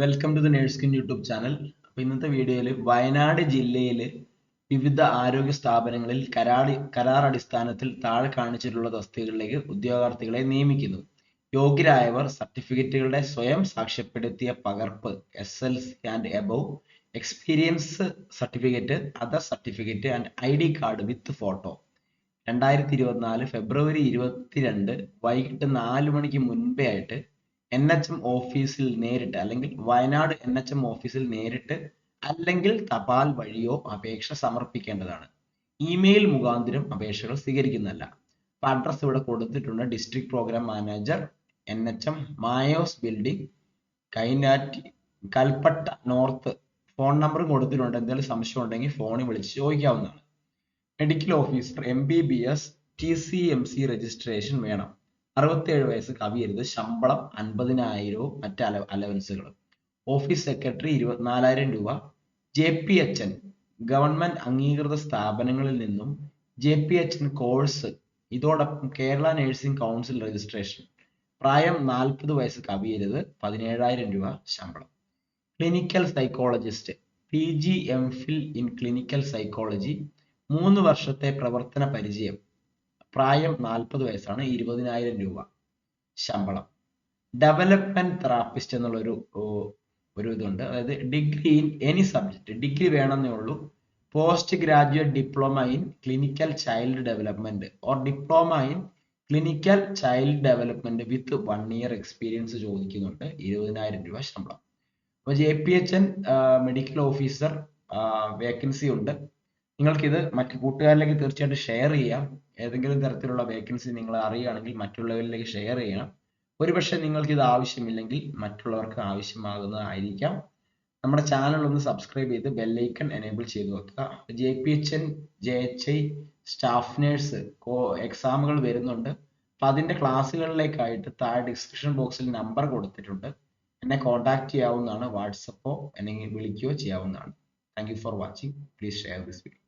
Welcome to the Nurskin YouTube channel അപ്പോൾ ഇന്നത്തെ വീഡിയോയിൽ വയനാട് ജില്ലയിൽ വിവിധ ആരോഗ്യ സ്ഥാപനങ്ങളിൽ കരാർ കരാർ അടിസ്ഥാനത്തിൽ താഴെ കാണിച്ചിട്ടുള്ള തസ്തികകളിലേക്ക് ഉദ്യോഗാർത്ഥികളെ നിയമിക്കുന്നു. യോഗ്യരായവർ സർട്ടിഫിക്കറ്റുകളുടെ സ്വയം സാക്ഷ്യപ്പെടുത്തിയ പകർപ്പ് S L C and above experience certificate other certificate and I D card with photo രണ്ടായിരത്തി ഇരുപത്തിനാല് ഫെബ്രുവരി ഇരുപത്തിരണ്ട് വൈകിട്ട് നാല് മണിക്ക് മുൻപേ ആയിട്ട് എൻ എച്ച് എം ഓഫീസിൽ നേരിട്ട് അല്ലെങ്കിൽ വയനാട് എൻ എച്ച് എം ഓഫീസിൽ നേരിട്ട് അല്ലെങ്കിൽ തപാൽ വഴിയോ അപേക്ഷ സമർപ്പിക്കേണ്ടതാണ്. ഇമെയിൽ മുഖാന്തരം അപേക്ഷകൾ സ്വീകരിക്കുന്നതല്ല. അപ്പൊ അഡ്രസ് ഇവിടെ കൊടുത്തിട്ടുണ്ട്. District program manager N H M Mayo's building Kainatti Kalpetta north phone നമ്പറും കൊടുത്തിട്ടുണ്ട്. എന്തെങ്കിലും സംശയം ഉണ്ടെങ്കിൽ ഫോണിൽ വിളിച്ച് ചോദിക്കാവുന്നതാണ്. Medical officer M B B S T C M C registration വേണം. അറുപത്തേഴ് വയസ്സ് കവിയരുത്. ശമ്പളം അൻപതിനായിരവും മറ്റ് അല അലവൻസുകളും. ഓഫീസ് സെക്രട്ടറി ഇരുപത്തിനാലായിരം രൂപ. J P H N government അംഗീകൃത സ്ഥാപനങ്ങളിൽ നിന്നും J P H N course ഇതോടൊപ്പം കേരള നഴ്സിംഗ് കൗൺസിൽ രജിസ്ട്രേഷൻ. പ്രായം നാൽപ്പത് വയസ്സ് കവിയരുത്. പതിനേഴായിരം രൂപ ശമ്പളം. Clinical psychologist P G M Phil in clinical psychology. മൂന്ന് വർഷത്തെ പ്രവർത്തന പരിചയം. പ്രായം നാൽപ്പത് വയസ്സാണ് ഇരുപതിനായിരം രൂപ ശമ്പളം. ഡെവലപ്മെന്റ് തെറാപ്പിസ്റ്റ് എന്നുള്ള ഒരു ഒരു ഇതുണ്ട് അതായത് degree in any subject degree വേണമെന്നേ ഉള്ളൂ. Post graduate diploma in clinical child development or diploma in clinical child development with one year experience ചോദിക്കുന്നുണ്ട്. ഇരുപതിനായിരം രൂപ ശമ്പളം. അപ്പോൾ J P H N medical officer vacancy ഉണ്ട്. നിങ്ങൾക്കിത് മറ്റു കൂട്ടുകാരിലേക്ക് തീർച്ചയായിട്ടും ഷെയർ ചെയ്യാം. ഏതെങ്കിലും തരത്തിലുള്ള വേക്കൻസി നിങ്ങൾ അറിയുകയാണെങ്കിൽ മറ്റുള്ളവരിലേക്ക് ഷെയർ ചെയ്യണം. ഒരുപക്ഷെ നിങ്ങൾക്ക് ഇത് ആവശ്യമില്ലെങ്കിൽ മറ്റുള്ളവർക്ക് ആവശ്യമാകുന്നതായിരിക്കാം. നമ്മുടെ ചാനൽ ഒന്ന് സബ്സ്ക്രൈബ് ചെയ്ത് ബെല്ലൈക്കൺ എനേബിൾ ചെയ്ത് വെക്കുക. J P H N J H I staff nurse എക്സാമുകൾ വരുന്നുണ്ട്. അപ്പം അതിന്റെ ക്ലാസ്സുകളിലേക്കായിട്ട് താഴെ ഡിസ്ക്രിപ്ഷൻ ബോക്സിൽ നമ്പർ കൊടുത്തിട്ടുണ്ട്. എന്നെ കോൺടാക്ട് ചെയ്യാവുന്നതാണ്. വാട്സപ്പോ അല്ലെങ്കിൽ വിളിക്കുകയോ ചെയ്യാവുന്നതാണ്. Thank you for watching please share this video